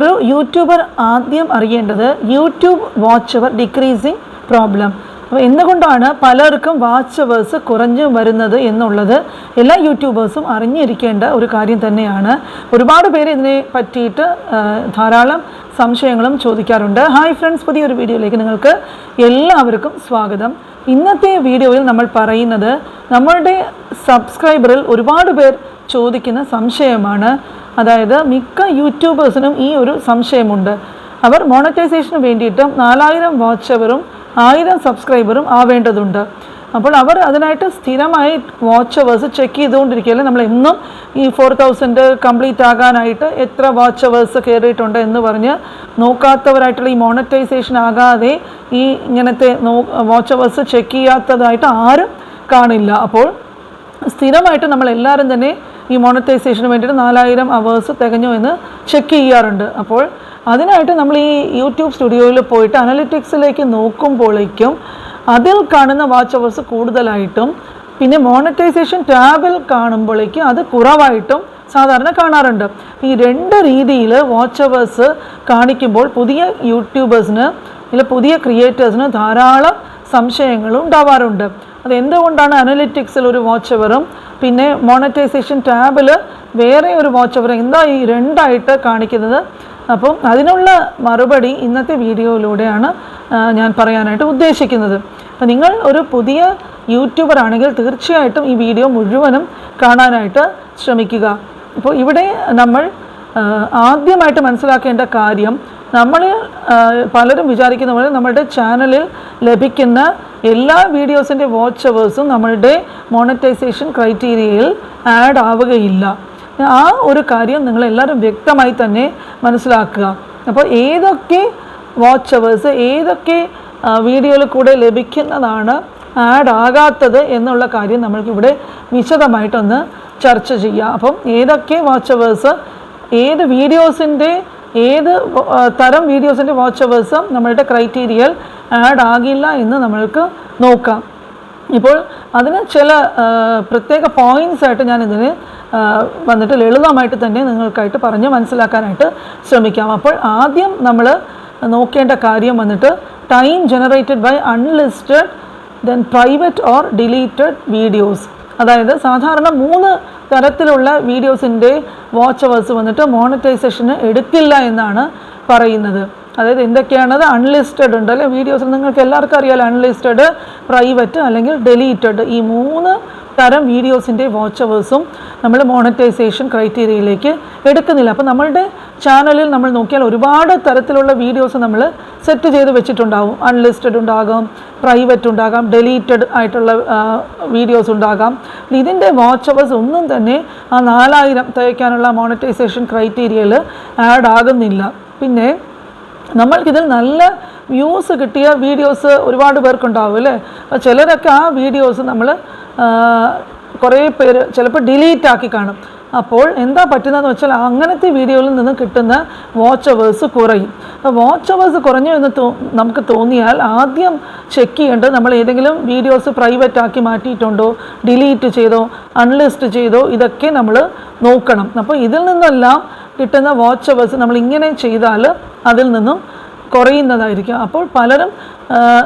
ഒരു യൂട്യൂബർ ആദ്യം അറിയേണ്ടത് YouTube watch hour decreasing problem അപ്പോൾ എന്തുകൊണ്ടാണ് പലർക്കും വാച്ച് അവേഴ്സ് കുറഞ്ഞു വരുന്നത് എന്നുള്ളത് എല്ലാ യൂട്യൂബേഴ്സും അറിഞ്ഞിരിക്കേണ്ട ഒരു കാര്യം തന്നെയാണ്. ഒരുപാട് പേര് ഇതിനെ പറ്റിയിട്ട് ധാരാളം സംശയങ്ങളും ചോദിക്കാറുണ്ട്. ഹായ് ഫ്രണ്ട്സ് പുതിയൊരു വീഡിയോയിലേക്ക് നിങ്ങൾക്ക് എല്ലാവർക്കും സ്വാഗതം. ഇന്നത്തെ വീഡിയോയിൽ നമ്മൾ പറയുന്നത് നമ്മളുടെ സബ്സ്ക്രൈബറിൽ ഒരുപാട് പേർ ചോദിക്കുന്ന സംശയമാണ്. അതായത് മിക്ക യൂട്യൂബേഴ്സിനും ഈ ഒരു സംശയമുണ്ട്. അവർ മോണറ്റൈസേഷന് വേണ്ടിയിട്ട് നാലായിരം വാച്ചവറും ആയിരം സബ്സ്ക്രൈബറും ആവേണ്ടതുണ്ട്. അപ്പോൾ അവർ അതിനായിട്ട് സ്ഥിരമായി വാച്ച് അവേഴ്സ് ചെക്ക് ചെയ്തുകൊണ്ടിരിക്കുകയല്ലേ? നമ്മൾ എന്നും ഈ ഫോർ തൗസൻഡ് കംപ്ലീറ്റ് ആകാനായിട്ട് എത്ര വാച്ച് അവേഴ്സ് കയറിയിട്ടുണ്ട് എന്ന് പറഞ്ഞ് നോക്കാത്തവരായിട്ടുള്ള ഈ മോണറ്റൈസേഷൻ ആകാതെ ഈ ഇങ്ങനത്തെ നോ വാച്ച് അവേഴ്സ് ചെക്ക് ചെയ്യാത്തതായിട്ട് ആരും കാണില്ല. അപ്പോൾ സ്ഥിരമായിട്ട് നമ്മൾ എല്ലാവരും തന്നെ ഈ മോണറ്റൈസേഷന് വേണ്ടിയിട്ട് നാലായിരം അവേഴ്സ് തികഞ്ഞു എന്ന് ചെക്ക് ചെയ്യാറുണ്ട്. അപ്പോൾ അതിനായിട്ട് നമ്മൾ ഈ യൂട്യൂബ് സ്റ്റുഡിയോയിൽ പോയിട്ട് അനലിറ്റിക്സിലേക്ക് നോക്കുമ്പോഴേക്കും അതിൽ കാണുന്ന വാച്ച് അവേഴ്സ് കൂടുതലായിട്ടും പിന്നെ മോണറ്റൈസേഷൻ ടാബിൽ കാണുമ്പോഴേക്കും അത് കുറവായിട്ടും സാധാരണ കാണാറുണ്ട്. ഈ രണ്ട് രീതിയിൽ വാച്ച് അവേഴ്സ് കാണിക്കുമ്പോൾ പുതിയ യൂട്യൂബേഴ്സിന് ഇല്ല പുതിയ ക്രിയേറ്റേഴ്സിന് ധാരാളം സംശയങ്ങളും ഉണ്ടാവാറുണ്ട്. അത് എന്തുകൊണ്ടാണ് അനലിറ്റിക്സിൽ ഒരു വാച്ച് അവറും പിന്നെ മോണറ്റൈസേഷൻ ടാബിൽ വേറെ ഒരു വാച്ച് അവർ എന്താ ഈ രണ്ടായിട്ട് കാണിക്കുന്നത്? അപ്പം അതിനുള്ള മറുപടി ഇന്നത്തെ വീഡിയോയിലൂടെയാണ് ഞാൻ പറയാനായിട്ട് ഉദ്ദേശിക്കുന്നത്. അപ്പം നിങ്ങൾ ഒരു പുതിയ യൂട്യൂബർ ആണെങ്കിൽ തീർച്ചയായിട്ടും ഈ വീഡിയോ മുഴുവനും കാണാനായിട്ട് ശ്രമിക്കുക. അപ്പോൾ ഇവിടെ നമ്മൾ ആദ്യമായിട്ട് മനസ്സിലാക്കേണ്ട കാര്യം നമ്മൾ പലരും വിചാരിക്കുന്ന പോലെ നമ്മുടെ ചാനലിൽ ലഭിക്കുന്ന എല്ലാ വീഡിയോസിന്റെ വാച്ച് അവേഴ്സും നമ്മളുടെ മോണറ്റൈസേഷൻ ക്രൈറ്റീരിയയിൽ ആഡ് ആവുകയില്ല. ആ ഒരു കാര്യം നിങ്ങളെല്ലാവരും വ്യക്തമായി തന്നെ മനസ്സിലാക്കുക. അപ്പോൾ ഏതൊക്കെ വാച്ച് അവേഴ്സ് ഏതൊക്കെ വീഡിയോയിൽ കൂടെ ലഭിക്കുന്നതാണ് ആഡ് ആകാത്തത് എന്നുള്ള കാര്യം നമ്മൾക്കിവിടെ വിശദമായിട്ടൊന്ന് ചർച്ച ചെയ്യാം. അപ്പം ഏതൊക്കെ വാച്ച് അവേഴ്സ് ഏത് വീഡിയോസിന്റെ ഏത് തരം വീഡിയോസിന്റെ വാച്ച് അവേഴ്സും നമ്മളുടെ ക്രൈറ്റീരിയൽ ആഡ് ആകില്ല എന്ന് നമ്മൾക്ക് നോക്കാം. ഇപ്പോൾ അതിന് ചില പ്രത്യേക പോയിന്റ്സ് ആയിട്ട് ഞാൻ വന്നിട്ട് ലളിതമായിട്ട് തന്നെ നിങ്ങൾക്കായിട്ട് പറഞ്ഞ് മനസ്സിലാക്കാനായിട്ട് ശ്രമിക്കാം. അപ്പോൾ ആദ്യം നമ്മൾ നോക്കേണ്ട കാര്യം വന്നിട്ട് time generated by unlisted then private or deleted videos അതായത് സാധാരണ മൂന്ന് തരത്തിലുള്ള വീഡിയോസിന്റെ വാച്ച് അവേഴ്സ് വന്നിട്ട് മോണിറ്റൈസേഷന് എടുക്കില്ല എന്നാണ് പറയുന്നത്. അതായത് എന്തൊക്കെയാണത്? അൺലിസ്റ്റഡ് ഉണ്ട് അല്ലെ വീഡിയോസിൽ നിങ്ങൾക്ക് എല്ലാവർക്കും അറിയാലോ അൺലിസ്റ്റഡ് പ്രൈവറ്റ് അല്ലെങ്കിൽ ഡെലീറ്റഡ് ഈ മൂന്ന് തരം വീഡിയോസിന്റെ വാച്ച് അവേഴ്സും നമ്മൾ മോണറ്റൈസേഷൻ ക്രൈറ്റീരിയയിലേക്ക് എടുക്കുന്നില്ല. അപ്പോൾ നമ്മളുടെ ചാനലിൽ നമ്മൾ നോക്കിയാൽ ഒരുപാട് തരത്തിലുള്ള വീഡിയോസ് നമ്മൾ സെറ്റ് ചെയ്ത് വെച്ചിട്ടുണ്ടാവും. അൺലിസ്റ്റഡ് ഉണ്ടാകാം പ്രൈവറ്റ് ഉണ്ടാകാം ഡെലീറ്റഡ് ആയിട്ടുള്ള വീഡിയോസ് ഉണ്ടാകാം. ഇതിന്റെ വാച്ച് അവേഴ്സ് ഒന്നും തന്നെ ആ നാലായിരം തയ്ക്കാനുള്ള മോണറ്റൈസേഷൻ ക്രൈറ്റീരിയയിൽ ആഡ് ആകുന്നില്ല. പിന്നെ നമ്മൾക്കിതിൽ നല്ല വ്യൂസ് കിട്ടിയ വീഡിയോസ് ഒരുപാട് പേർക്കുണ്ടാവും അല്ലേ? അപ്പോൾ ചിലരൊക്കെ ആ വീഡിയോസ് നമ്മൾ കുറേ പേര് ചിലപ്പോൾ ഡിലീറ്റ് ആക്കി കാണും. അപ്പോൾ എന്താ പറ്റുന്നതെന്ന് വെച്ചാൽ അങ്ങനത്തെ വീഡിയോയിൽ നിന്ന് കിട്ടുന്ന വാച്ച് അവേഴ്സ് കുറയും. അപ്പോൾ വാച്ച് അവേഴ്സ് കുറഞ്ഞു എന്ന് തോ നമുക്ക് തോന്നിയാൽ ആദ്യം ചെക്ക് ചെയ്യേണ്ടത് നമ്മൾ ഏതെങ്കിലും വീഡിയോസ് പ്രൈവറ്റ് ആക്കി മാറ്റിയിട്ടുണ്ടോ ഡിലീറ്റ് ചെയ്തോ അൺലിസ്റ്റ് ചെയ്തോ ഇതൊക്കെ നമ്മൾ നോക്കണം. അപ്പോൾ ഇതിൽ നിന്നെല്ലാം കിട്ടുന്ന വാച്ച് അവേഴ്സ് നമ്മൾ ഇങ്ങനെ ചെയ്താൽ അതിൽ നിന്നും കുറയുന്നതായിരിക്കും. അപ്പോൾ പലരും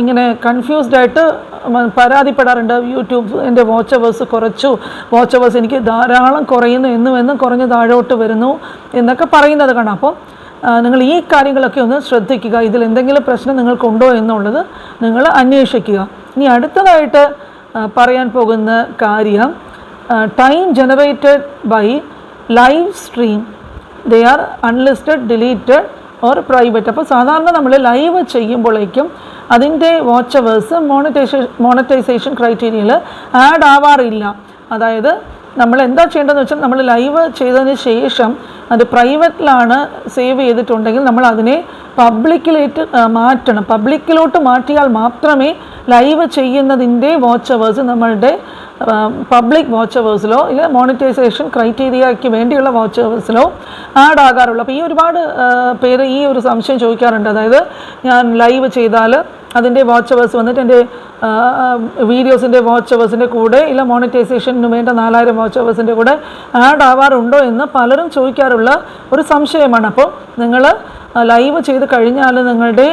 ഇങ്ങനെ കൺഫ്യൂസ്ഡ് ആയിട്ട് പരാതിപ്പെടാറുണ്ട്. യൂട്യൂബ് എന്റെ വാച്ച് അവേഴ്സ് കുറച്ചു. വാച്ച് അവേഴ്സ് എനിക്ക് ധാരാളം കുറയുന്നു. എന്നും എന്നും കുറഞ്ഞ് താഴോട്ട് വരുന്നു എന്നൊക്കെ പറയുന്നത് കാണാം. അപ്പോൾ നിങ്ങൾ ഈ കാര്യങ്ങളൊക്കെ ഒന്ന് ശ്രദ്ധിക്കുക. ഇതിൽ എന്തെങ്കിലും പ്രശ്നം നിങ്ങൾക്കുണ്ടോ എന്നുള്ളത് നിങ്ങൾ അന്വേഷിക്കുക. ഇനി അടുത്തതായിട്ട് പറയാൻ പോകുന്ന കാര്യം time generated by live stream they are unlisted deleted or private അപ്പോൾ സാധാരണ നമ്മൾ ലൈവ് ചെയ്യുമ്പോഴേക്കും അതിന്റെ വാച്ച് അവേഴ്സ് മോണിറ്റൈസേഷൻ മോണിറ്റൈസേഷൻ ക്രൈറ്റീരിയയിൽ ആഡ് ആവാറില്ല. അതായത് നമ്മൾ എന്താ ചെയ്യേണ്ടതെന്ന് വെച്ചാൽ നമ്മൾ ലൈവ് ചെയ്തതിന് ശേഷം അത് പ്രൈവറ്റിലാണ് സേവ് ചെയ്തിട്ടുണ്ടെങ്കിൽ നമ്മൾ അതിനെ പബ്ലിക്കിലേക്ക് മാറ്റണം. പബ്ലിക്കിലോട്ട് മാറ്റിയാൽ മാത്രമേ ലൈവ് ചെയ്യുന്നതിന്റെ വാച്ച് അവേഴ്സ് നമ്മളുടെ പബ്ലിക് വാച്ച് അവേഴ്സിലോ ഇല്ല മോണിറ്റൈസേഷൻ ക്രൈറ്റീരിയയ്ക്ക് വേണ്ടിയുള്ള വാച്ച് അവേഴ്സിലോ ആഡ് ആകാറുള്ളൂ. അപ്പോൾ ഈ ഒരുപാട് പേര് ഈ ഒരു സംശയം ചോദിക്കാറുണ്ട്. അതായത് ഞാൻ ലൈവ് ചെയ്താൽ അതിന്റെ വാച്ച് അവേഴ്സ് വന്നിട്ട് എന്റെ വീഡിയോസിന്റെ വാച്ച് അവേഴ്സിന്റെ കൂടെ ഇല്ല മോണിറ്റൈസേഷന് വേണ്ട നാലായിരം വാച്ച് അവേഴ്സിന്റെ കൂടെ ആഡ് ആവാറുണ്ടോ എന്ന് പലരും ചോദിക്കാറുള്ള ഒരു സംശയമാണ്. അപ്പോൾ നിങ്ങൾ ലൈവ് ചെയ്ത് കഴിഞ്ഞാൽ നിങ്ങളുടെ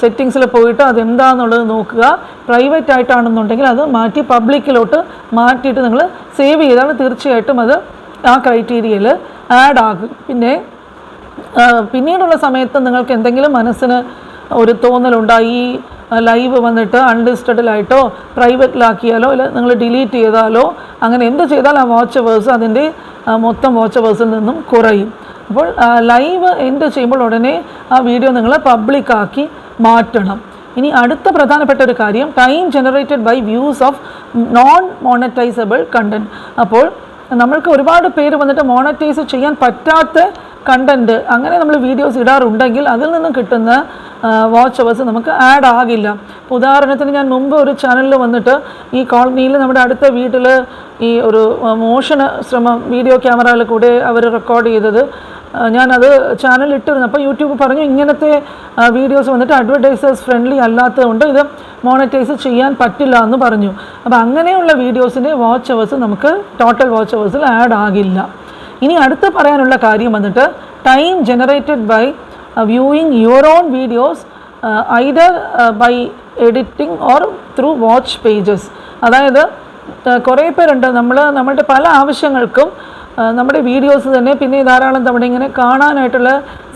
സെറ്റിങ്സിൽ പോയിട്ട് അതെന്താണെന്നുള്ളത് നോക്കുക. പ്രൈവറ്റ് ആയിട്ടാണെന്നുണ്ടെങ്കിൽ അത് മാറ്റി പബ്ലിക്കിലോട്ട് മാറ്റിയിട്ട് നിങ്ങൾ സേവ് ചെയ്താൽ തീർച്ചയായിട്ടും അത് ആ ക്രൈറ്റീരിയയിൽ ആഡ് ആകും. പിന്നെ പിന്നീടുള്ള സമയത്ത് നിങ്ങൾക്ക് എന്തെങ്കിലും മനസ്സിന് ഒരു തോന്നലുണ്ടായി ലൈവ് വന്നിട്ട് അൺലിസ്റ്റഡിലായിട്ടോ പ്രൈവറ്റിലാക്കിയാലോ ഇല്ല നിങ്ങൾ ഡിലീറ്റ് ചെയ്താലോ അങ്ങനെ എന്ത് ചെയ്താൽ ആ വാച്ച് വേഴ്സ് അതിന്റെ മൊത്തം വാച്ച് വേഴ്സിൽ നിന്നും കുറയും. അപ്പോൾ ലൈവ് എൻഡ് ചെയ്യുമ്പോൾ ഉടനെ ആ വീഡിയോ നിങ്ങൾ പബ്ലിക്കാക്കി മാറ്റണം. ഇനി അടുത്ത പ്രധാനപ്പെട്ട ഒരു കാര്യം time generated by views of non monetizable content അപ്പോൾ നമ്മൾക്ക് ഒരുപാട് പേര് വന്നിട്ട് മോണറ്റൈസ് ചെയ്യാൻ പറ്റാത്ത കണ്ടന്റ് അങ്ങനെ നമ്മൾ വീഡിയോസ് ഇടാറുണ്ടെങ്കിൽ അതിൽ നിന്നും കിട്ടുന്ന വാച്ച് അവേഴ്സ് നമുക്ക് ആഡ് ആകില്ല. ഇപ്പോൾ ഉദാഹരണത്തിന് ഞാൻ മുമ്പ് ഒരു ചാനലിൽ വന്നിട്ട് ഈ കോളനിയിൽ നമ്മുടെ അടുത്ത വീട്ടിൽ ഈ ഒരു മോഷണ ശ്രമം വീഡിയോ ക്യാമറയിൽ കൂടെ അവർ റെക്കോർഡ് ചെയ്തത് ഞാനത് ചാനൽ ഇട്ടിരുന്നു. അപ്പോൾ യൂട്യൂബ് പറഞ്ഞു ഇങ്ങനത്തെ വീഡിയോസ് വന്നിട്ട് അഡ്വർടൈസേഴ്സ് ഫ്രണ്ട്ലി അല്ലാത്തതുകൊണ്ട് ഇത് മോണറ്റൈസ് ചെയ്യാൻ പറ്റില്ല എന്ന് പറഞ്ഞു. അപ്പോൾ അങ്ങനെയുള്ള വീഡിയോസിന്റെ വാച്ച് അവേഴ്സ് നമുക്ക് ടോട്ടൽ വാച്ച് അവേഴ്സിൽ ആഡ് ആകില്ല. ഇനി അടുത്ത് പറയാനുള്ള കാര്യം വന്നിട്ട് time generated by viewing your own videos either by editing or through watch pages അതായത് കുറേ പേരുണ്ട്. നമ്മൾ നമ്മളുടെ പല ആവശ്യങ്ങൾക്കും നമ്മുടെ വീഡിയോസ് തന്നെ പിന്നെ ധാരാളം തവണ ഇങ്ങനെ കാണാനായിട്ടുള്ള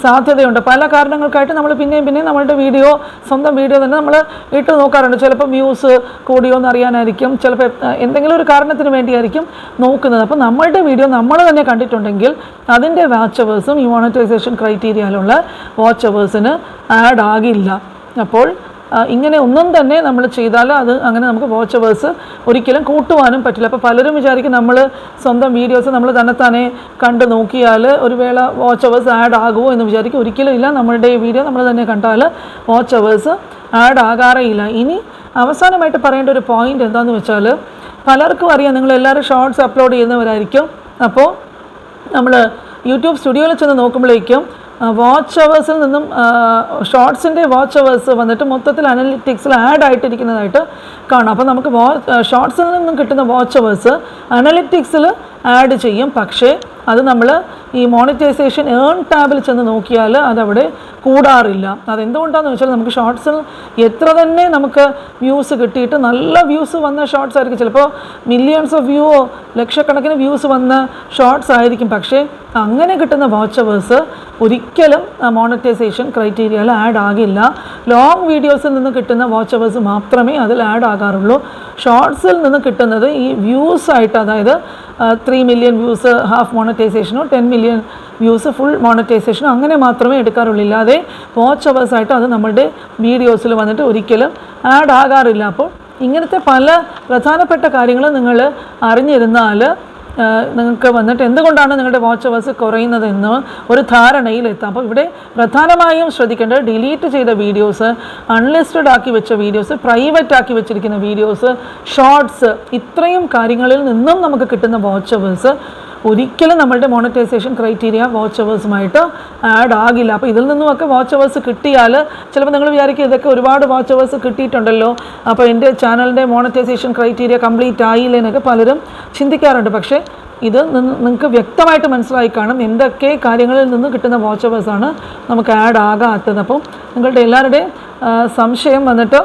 സാധ്യതയുണ്ട്. പല കാരണങ്ങൾക്കായിട്ട് നമ്മൾ പിന്നെയും പിന്നെയും നമ്മളുടെ വീഡിയോ സ്വന്തം വീഡിയോ തന്നെ നമ്മൾ ഇട്ട് നോക്കാറുണ്ട്. ചിലപ്പോൾ വ്യൂസ് കൂടിയോ എന്ന് അറിയാനായിരിക്കും. ചിലപ്പോൾ എന്തെങ്കിലും ഒരു കാരണത്തിന് വേണ്ടിയായിരിക്കും നോക്കുന്നത്. അപ്പോൾ നമ്മളുടെ വീഡിയോ നമ്മൾ തന്നെ കണ്ടിട്ടുണ്ടെങ്കിൽ അതിന്റെ വാച്ച് അവേഴ്സും ഈ മോണിറ്റൈസേഷൻ ക്രൈറ്റീരിയയിലുള്ള വാച്ച് അവേഴ്സിന് ആഡ് ആകില്ല. അപ്പോൾ ഇങ്ങനെ ഒന്നും തന്നെ നമ്മൾ ചെയ്താൽ അത് അങ്ങനെ നമുക്ക് വാച്ച് അവേഴ്സ് ഒരിക്കലും കൂട്ടുവാനും പറ്റില്ല. അപ്പോൾ പലരും വിചാരിക്കും നമ്മൾ സ്വന്തം വീഡിയോസ് നമ്മൾ തന്നെ കണ്ട് നോക്കിയാൽ ഒരു വേള വാച്ച് അവേഴ്സ് ആഡ് ആകുമോ എന്ന് വിചാരിക്കും. ഒരിക്കലും ഇല്ല. നമ്മളുടെ ഈ വീഡിയോ നമ്മൾ തന്നെ കണ്ടാൽ വാച്ച് അവേഴ്സ് ആഡ് ആകാറേ ഇല്ല. ഇനി അവസാനമായിട്ട് പറയേണ്ട ഒരു പോയിന്റ് എന്താണെന്ന് വെച്ചാൽ പലർക്കും അറിയാം. നിങ്ങൾ എല്ലാവരും ഷോർട്സ് അപ്ലോഡ് ചെയ്യുന്നവരായിരിക്കും. അപ്പോൾ നമ്മൾ യൂട്യൂബ് സ്റ്റുഡിയോയിൽ ചെന്ന് നോക്കുമ്പോഴേക്കും വാച്ച് അവേഴ്സിൽ നിന്നും ഷോർട്സിന്റെ വാച്ച് അവേഴ്സ് വന്നിട്ട് മൊത്തത്തിൽ അനലിറ്റിക്സിൽ ആഡ് ആയിട്ടിരിക്കുന്നതായിട്ട് കാണാം. അപ്പോൾ നമുക്ക് വാ ഷോർട്സിൽ നിന്നും കിട്ടുന്ന വാച്ച് അവേഴ്സ് അനലിറ്റിക്സിൽ ആഡ് ചെയ്യും. പക്ഷേ അത് നമ്മൾ ഈ മോണിറ്റൈസേഷൻ ഏൺ ടാബിൽ ചെന്ന് നോക്കിയാൽ അതവിടെ കൂടാറില്ല. അതെന്തുകൊണ്ടാണെന്ന് വെച്ചാൽ നമുക്ക് ഷോർട്സിൽ എത്ര തന്നെ നമുക്ക് വ്യൂസ് കിട്ടിയിട്ട് നല്ല വ്യൂസ് വന്ന ഷോർട്സ് ആയിരിക്കും. ചിലപ്പോൾ മില്യൺസ് ഓഫ് വ്യൂ ലക്ഷക്കണക്കിന് വ്യൂസ് വന്ന ഷോർട്സ് ആയിരിക്കും. പക്ഷേ അങ്ങനെ കിട്ടുന്ന വാച്ച് അവേഴ്സ് ഒരിക്കലും മോണറ്റൈസേഷൻ ക്രൈറ്റീരിയയിൽ ആഡ് ആകില്ല. ലോങ് വീഡിയോസിൽ നിന്ന് കിട്ടുന്ന വാച്ചവേഴ്സ് മാത്രമേ അതിൽ ആഡ് ആകാറുള്ളൂ. ഷോർട്സിൽ നിന്ന് കിട്ടുന്നത് ഈ വ്യൂസ് ആയിട്ട് അതായത് ത്രീ മില്യൺ വ്യൂസ് ഹാഫ് മോണറ്റൈസേഷനോ ടെൻ മില്യൺ വ്യൂസ് ഫുൾ മോണറ്റൈസേഷനോ അങ്ങനെ മാത്രമേ എടുക്കാറുള്ളൂ. ഇല്ലാതെ വാച്ച് അവേഴ്സ് ആയിട്ട് അത് നമ്മളുടെ വീഡിയോസിൽ വന്നിട്ട് ഒരിക്കലും ആഡ് ആകാറില്ല. അപ്പോൾ ഇങ്ങനത്തെ പല പ്രധാനപ്പെട്ട കാര്യങ്ങൾ നിങ്ങൾ അറിഞ്ഞിരുന്നാൽ നിങ്ങൾക്ക് വന്നിട്ട് എന്തുകൊണ്ടാണ് നിങ്ങളുടെ വാച്ച് അവേഴ്സ് കുറയുന്നതെന്ന് ഒരു ധാരണയിലെത്താം. അപ്പോൾ ഇവിടെ പ്രധാനമായും ശ്രദ്ധിക്കേണ്ടത് ഡിലീറ്റ് ചെയ്ത വീഡിയോസ് അൺലിസ്റ്റഡ് ആക്കി വെച്ച വീഡിയോസ് പ്രൈവറ്റ് ആക്കി വെച്ചിരിക്കുന്ന വീഡിയോസ് ഷോർട്സ് ഇത്രയും കാര്യങ്ങളിൽ നിന്നും നമുക്ക് കിട്ടുന്ന വാച്ച് അവേഴ്സ് ഒരിക്കലും നമ്മളുടെ മോണിറ്റൈസേഷൻ ക്രൈറ്റീരിയ വാച്ച് അവേഴ്സുമായിട്ട് ആഡ് ആകില്ല. അപ്പോൾ ഇതിൽ നിന്നുമൊക്കെ വാച്ച് അവേഴ്സ് കിട്ടിയാൽ ചിലപ്പോൾ നിങ്ങൾ വിചാരിക്കും ഇതൊക്കെ ഒരുപാട് വാച്ച് അവേഴ്സ് കിട്ടിയിട്ടുണ്ടല്ലോ. അപ്പോൾ എന്റെ ചാനലിന്റെ മോണിറ്റൈസേഷൻ ക്രൈറ്റീരിയ കംപ്ലീറ്റ് ആയില്ല എന്നൊക്കെ പലരും ചിന്തിക്കാറുണ്ട്. പക്ഷേ ഇത് നിങ്ങൾക്ക് വ്യക്തമായിട്ട് മനസ്സിലായി കാണും എന്തൊക്കെ കാര്യങ്ങളിൽ നിന്ന് കിട്ടുന്ന വാച്ച് അവേഴ്സാണ് നമുക്ക് ആഡ് ആകാത്തത്. അപ്പം നിങ്ങളുടെ എല്ലാവരുടെയും സംശയം വന്നിട്ട്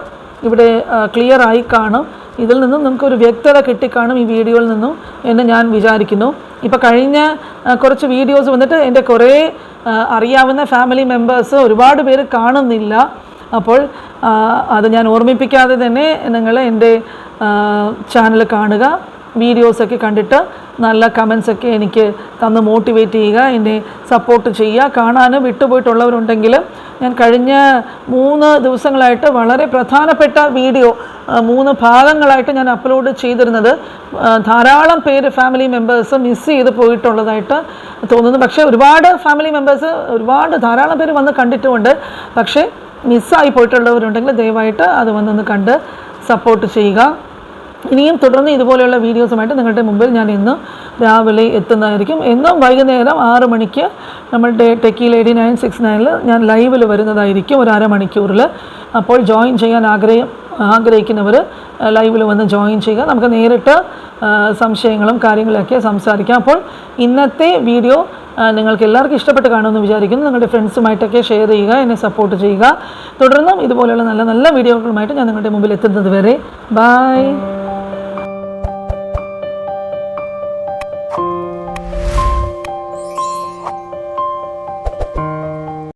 ഇവിടെ ക്ലിയർ ആയി കാണും. ഇതിൽ നിന്നും നമുക്ക് ഒരു വ്യക്തത കിട്ടിക്കാണും ഈ വീഡിയോയിൽ നിന്നും എന്ന് ഞാൻ വിചാരിക്കുന്നു. ഇപ്പോൾ കഴിഞ്ഞ കുറച്ച് വീഡിയോസ് വന്നിട്ട് എന്റെ കുറേ അറിയാവുന്ന ഫാമിലി മെമ്പേഴ്സ് ഒരുപാട് പേര് കാണുന്നില്ല. അപ്പോൾ അത് ഞാൻ ഓർമ്മിപ്പിക്കാതെ തന്നെ നിങ്ങൾ എന്റെ ചാനൽ കാണുക. വീഡിയോസൊക്കെ കണ്ടിട്ട് നല്ല കമൻസൊക്കെ എനിക്ക് തന്ന് മോട്ടിവേറ്റ് ചെയ്യുക എന്നെ സപ്പോർട്ട് ചെയ്യുക കാണാനും വിട്ടുപോയിട്ടുള്ളവരുണ്ടെങ്കിൽ ഞാൻ കഴിഞ്ഞ മൂന്ന് ദിവസങ്ങളായിട്ട് വളരെ പ്രധാനപ്പെട്ട വീഡിയോ മൂന്ന് ഭാഗങ്ങളായിട്ട് ഞാൻ അപ്ലോഡ് ചെയ്തിരുന്നത്. ധാരാളം പേര് ഫാമിലി മെമ്പേഴ്സ് മിസ് ചെയ്ത് പോയിട്ടുള്ളതായിട്ട് തോന്നുന്നു. പക്ഷേ ഒരുപാട് ഫാമിലി മെമ്പേഴ്സ് ഒരുപാട് ധാരാളം പേര് വന്ന് കണ്ടിട്ടുമുണ്ട്. പക്ഷേ മിസ്സായി പോയിട്ടുള്ളവരുണ്ടെങ്കിൽ ദയവായിട്ട് അത് വന്നൊന്ന് കണ്ട് സപ്പോർട്ട് ചെയ്യുക. ഇനിയും തുടർന്ന് ഇതുപോലെയുള്ള വീഡിയോസുമായിട്ട് നിങ്ങളുടെ മുമ്പിൽ ഞാൻ ഇന്ന് രാവിലെ എത്തുന്നതായിരിക്കും. എന്നും വൈകുന്നേരം ആറ് മണിക്ക് നമ്മളുടെ ടെക്കി ലേഡി നയൻ സിക്സ് നയനിൽ ഞാൻ ലൈവിൽ വരുന്നതായിരിക്കും ഒരു അരമണിക്കൂറിൽ അപ്പോൾ ജോയിൻ ചെയ്യാൻ ആഗ്രഹം ആഗ്രഹിക്കുന്നവർ ലൈവിൽ വന്ന് ജോയിൻ ചെയ്യുക. നമുക്ക് നേരിട്ട് സംശയങ്ങളും കാര്യങ്ങളൊക്കെ സംസാരിക്കാം. അപ്പോൾ ഇന്നത്തെ വീഡിയോ നിങ്ങൾക്ക് എല്ലാവർക്കും ഇഷ്ടപ്പെട്ട് കാണുമെന്ന് വിചാരിക്കുന്നു. നിങ്ങളുടെ ഫ്രണ്ട്സുമായിട്ടൊക്കെ ഷെയർ ചെയ്യുക എന്നെ സപ്പോർട്ട് ചെയ്യുക. തുടർന്നും ഇതുപോലെയുള്ള നല്ല നല്ല വീഡിയോകളുമായിട്ട് ഞാൻ നിങ്ങളുടെ മുമ്പിൽ എത്തുന്നത് വരെ. ബായ്